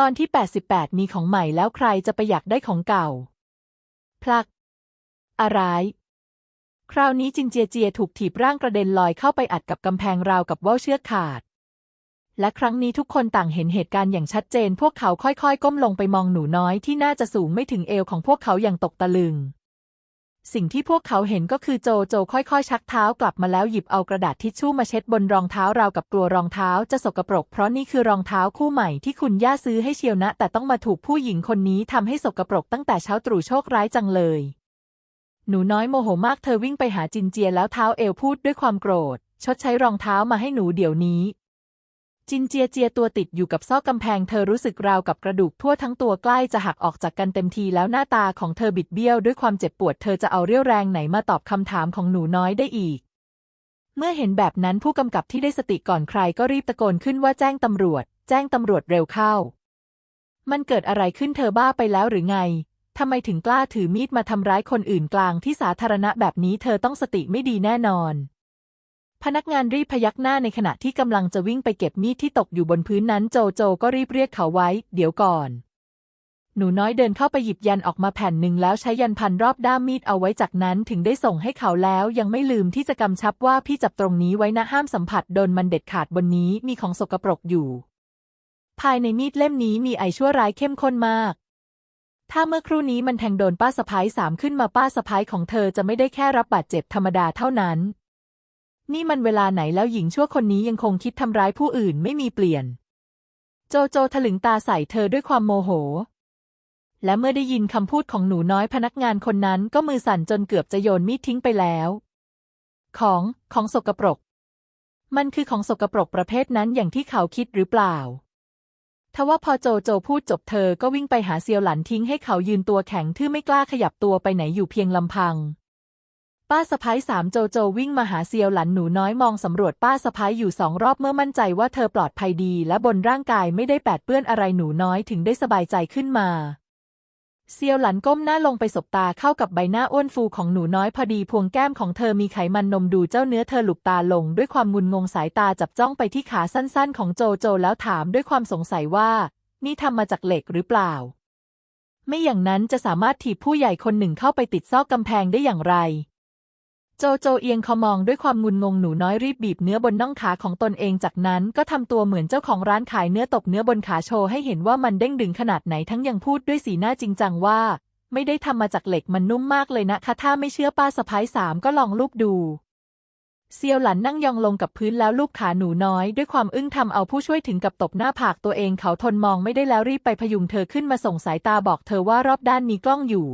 ตอนที่ 88 มีของใหม่แล้วใครจะไปอยากได้ของเก่า พลัก อะไร คราวนี้จินเจียเจียถูกถีบร่างกระเด็นลอยเข้าไปอัดกับกำแพงราวกับว่าวเชือกขาด และครั้งนี้ทุกคนต่างเห็นเหตุการณ์อย่างชัดเจน พวกเขาค่อยๆ ก้มลงไปมองหนูน้อยที่น่าจะสูงไม่ถึงเอวของพวกเขาอย่างตกตะลึง สิ่งที่พวกเขาเห็นก็คือโจโจค่อยๆ ชักเท้ากลับมาแล้วหยิบเอากระดาษทิชชู่มาเช็ดบนรองเท้าราวกับกลัวรองเท้าจะสกปรก เพราะนี่คือรองเท้าคู่ใหม่ที่คุณย่าซื้อให้เชียวนะ แต่ต้องมาถูกผู้หญิงคนนี้ทำให้สกปรกตั้งแต่เช้าตรู่โชคร้ายจังเลย หนูน้อยโมโหมากเธอวิ่งไปหาจินเจียแล้วเท้าเอวพูดด้วยความโกรธ ชดใช้รองเท้ามาให้หนูเดี๋ยวนี้ จินเจียเจียตัวติดอยู่กับซอกกำแพงเธอรู้สึกราวกับกระดูกทั่วทั้งตัวใกล้จะหักออกจากกันเต็มทีแล้วหน้าตาของเธอบิดเบี้ยวด้วยความเจ็บปวดเธอจะเอาเรี่ยวแรงไหนมาตอบคำถามของหนูน้อยได้อีก เมื่อเห็นแบบนั้นผู้กำกับที่ได้สติก่อนใครก็รีบตะโกนขึ้นว่าแจ้งตำรวจ แจ้งตำรวจเร็วเข้า มันเกิดอะไรขึ้นเธอบ้าไปแล้วหรือไงทำไมถึงกล้าถือมีดมาทำร้ายคนอื่นกลางที่สาธารณะแบบนี้เธอต้องสติไม่ดีแน่นอน พนักงานรีบพยักหน้าในขณะที่กำลังจะวิ่งไปเก็บมีดที่ตกอยู่บนพื้นนั้นโจโจก็รีบเรียกเขาไว้ เดี๋ยวก่อน หนูน้อยเดินเข้าไปหยิบยันออกมาแผ่นหนึ่งแล้วใช้ยันพันรอบด้ามมีดเอาไว้จากนั้นถึงได้ส่งให้เขาแล้วยังไม่ลืมที่จะกำชับว่าพี่จับตรงนี้ไว้นะห้ามสัมผัสโดนมันเด็ดขาดบนนี้มีของสกปรกอยู่ ภายในมีดเล่มนี้มีไอชั่วร้ายเข้มข้นมากถ้าเมื่อครู่นี้มันแทงโดนป้าสะพ้ายสามขึ้นมาป้าสะพ้ายของเธอจะไม่ได้แค่รับบาดเจ็บธรรมดาเท่านั้น นี่มันเวลาไหนแล้วหญิงชั่วคนนี้ยังคงคิดทำร้ายผู้อื่นไม่มีเปลี่ยน โจโจถลึงตาใส่เธอด้วยความโมโห และเมื่อได้ยินคำพูดของหนูน้อยพนักงานคนนั้นก็มือสั่นจนเกือบจะโยนมีดทิ้งไปแล้ว ของของสกปรก มันคือของสกปรกประเภทนั้นอย่างที่เขาคิดหรือเปล่าทว่าพอโจโจพูดจบเธอก็วิ่งไปหาเซียวหลันทิ้งให้เขายืนตัวแข็งทื่อไม่กล้าขยับตัวไปไหนอยู่เพียงลำพัง ป้าสะพ้ายสามโจโจวิ่งมาหาเซียวหลันหนูน้อยมองสำรวจป้าสะพ้ายอยู่สองรอบเมื่อมั่นใจว่าเธอปลอดภัยดีและบนร่างกายไม่ได้แปดเปื้อนอะไรหนูน้อยถึงได้สบายใจขึ้นมา เซียวหลันก้มหน้าลงไปสบตาเข้ากับใบหน้าอ้วนฟูของหนูน้อยพอดีพวงแก้มของเธอมีไขมันนมดูเจ้าเนื้อเธอหลุบตาลงด้วยความงุนงงสายตาจับจ้องไปที่ขาสั้นๆ ของโจโจแล้วถามด้วยความสงสัยว่า นี่ทำมาจากเหล็กหรือเปล่า ไม่อย่างนั้นจะสามารถถีบผู้ใหญ่คนหนึ่งเข้าไปติดซอกกำแพงได้อย่างไร โจโจเอียงคอมองด้วยความงุนงงหนูน้อยรีบบีบเนื้อบนน่องขาของตนเองจากนั้นก็ทำตัวเหมือนเจ้าของร้านขายเนื้อตบเนื้อบนขาโชว์ให้เห็นว่ามันเด้งดึงขนาดไหนทั้งยังพูดด้วยสีหน้าจริงจังว่า ไม่ได้ทำมาจากเหล็กมันนุ่มมากเลยนะคะถ้าไม่เชื่อป้าสะพ้ายสามก็ลองลูบดูเซียวหลันนั่งยองลงกับพื้นแล้วลูบขาหนูน้อยด้วยความอึ้งทำเอาผู้ช่วยถึงกับตบหน้าผากตัวเองเขาทนมองไม่ได้แล้วรีบไปพยุงเธอขึ้นมาส่งสายตาบอกเธอว่ารอบด้านมีกล้องอยู่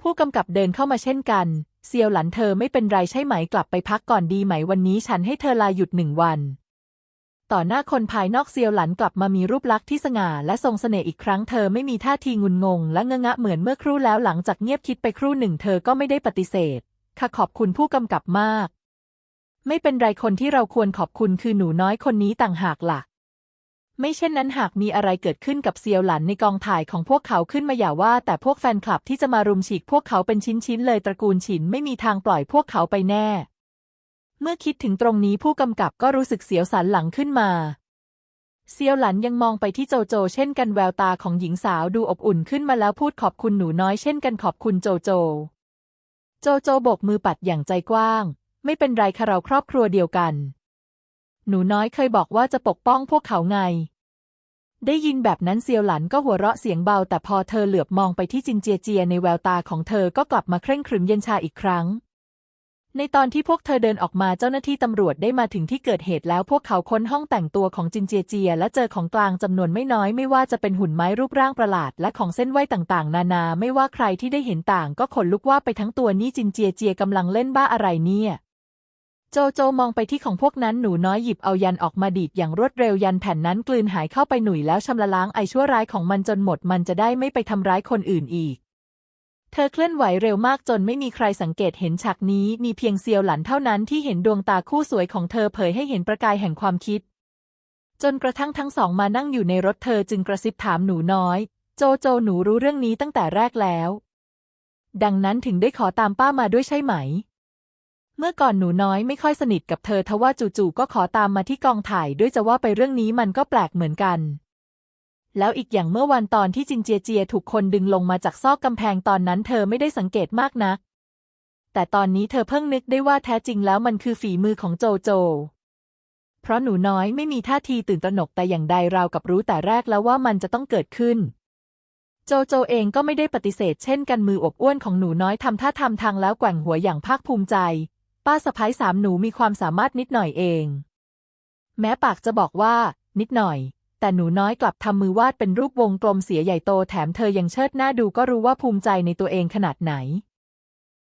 ผู้กำกับเดินเข้ามาเช่นกัน เซียวหลันเธอไม่เป็นไรใช่ไหมกลับไปพักก่อนดีไหมวันนี้ฉันให้เธอลาหยุดหนึ่งวัน ต่อหน้าคนภายนอกเซียวหลันกลับมามีรูปลักษณ์ที่สง่าและทรงเสน่ห์อีกครั้งเธอไม่มีท่าทีงุนงง และเงอะงะเหมือนเมื่อครู่แล้วหลังจากเงียบคิดไปครู่หนึ่งเธอก็ไม่ได้ปฏิเสธค่ะขอบคุณผู้กำกับมาก ไม่เป็นไรคนที่เราควรขอบคุณคือหนูน้อยคนนี้ต่างหากล่ะ ไม่เช่นนั้นหากมีอะไรเกิดขึ้นกับเซียวหลันในกองถ่ายของพวกเขาขึ้นมาอย่าว่า แต่พวกแฟนคลับที่จะมารุมฉีกพวกเขาเป็นชิ้นๆเลยตระกูลฉินไม่มีทางปล่อยพวกเขาไปแน่ เมื่อคิดถึงตรงนี้ผู้กำกับก็รู้สึกเสียวสันหลังขึ้นมา เซียวหลันยังมองไปที่โจโจ เช่นกันแววตาของหญิงสาวดูอบอุ่นขึ้นมาแล้วพูดขอบคุณหนูน้อยเช่นกันขอบคุณโจโจ โจโจโบกมือปัดอย่างใจกว้าง ไม่เป็นไรค่ะเราครอบครัวเดียวกัน หนูน้อยเคยบอกว่าจะปกป้องพวกเขาไง ได้ยินแบบนั้นเซียวหลันก็หัวเราะเสียงเบา แต่พอเธอเหลือบมองไปที่จินเจียเจียในแววตาของเธอก็กลับมาเคร่งครึมเย็นชาอีกครั้ง ในตอนที่พวกเธอเดินออกมาเจ้าหน้าที่ตำรวจได้มาถึงที่เกิดเหตุแล้วพวกเขาค้นห้องแต่งตัวของจินเจียเจีย และเจอของกลางจำนวนไม่น้อยไม่ว่าจะเป็นหุ่นไม้รูปร่างประหลาด และของเส้นไหวต่างๆ นานา ไม่ว่าใครที่ได้เห็นต่าง ก็ขนลุกว่าไปทั้งตัวนี่จินเจียเจียกำลังเล่นบ้าอะไรเนี่ย โจโจมองไปที่ของพวกนั้นหนูน้อยหยิบเอายันออกมาดีดอย่างรวดเร็วยันแผ่นนั้นกลืนหายเข้าไปหนุ่ยแล้วชำระล้างไอชั่วร้ายของมันจนหมดมันจะได้ไม่ไปทำร้ายคนอื่นอีก เธอเคลื่อนไหวเร็วมากจนไม่มีใครสังเกตเห็นฉากนี้มีเพียงเซียวหลันเท่านั้นที่เห็นดวงตาคู่สวยของเธอเผยให้เห็นประกายแห่งความคิด จนกระทั่งทั้งสองมานั่งอยู่ในรถเธอจึงกระซิบถามหนูน้อย โจโจหนูรู้เรื่องนี้ตั้งแต่แรกแล้ว ดังนั้นถึงได้ขอตามป้ามาด้วยใช่ไหม เมื่อก่อนหนูน้อยไม่ค่อยสนิทกับเธอทว่าจู่ๆก็ขอตามมาที่กองถ่ายด้วยจะว่าไปเรื่องนี้มันก็แปลกเหมือนกัน แล้วอีกอย่างเมื่อวันตอนที่จินเจียเจียถูกคนดึงลงมาจากซอกกำแพงตอนนั้นเธอไม่ได้สังเกตมากนัก แต่ตอนนี้เธอเพิ่งนึกได้ว่าแท้จริงแล้วมันคือฝีมือของโจโจ เพราะหนูน้อยไม่มีท่าทีตื่นตระหนกแต่อย่างใดราวกับรู้แต่แรกแล้วว่ามันจะต้องเกิดขึ้นโจโจเองก็ไม่ได้ปฏิเสธเช่นกันมืออบอ้วนของหนูน้อยทำท่าทำทางแล้วแกว่งหัวอย่างภาคภูมิใจ ป้าสะพ้ายสามหนูมีความสามารถนิดหน่อยเอง แม้ปากจะบอกว่า นิดหน่อย แต่หนูน้อยกลับทำมือวาดเป็นรูปวงกลมเสียใหญ่โตแถมเธอยังเชิดหน้าดูก็รู้ว่าภูมิใจในตัวเองขนาดไหน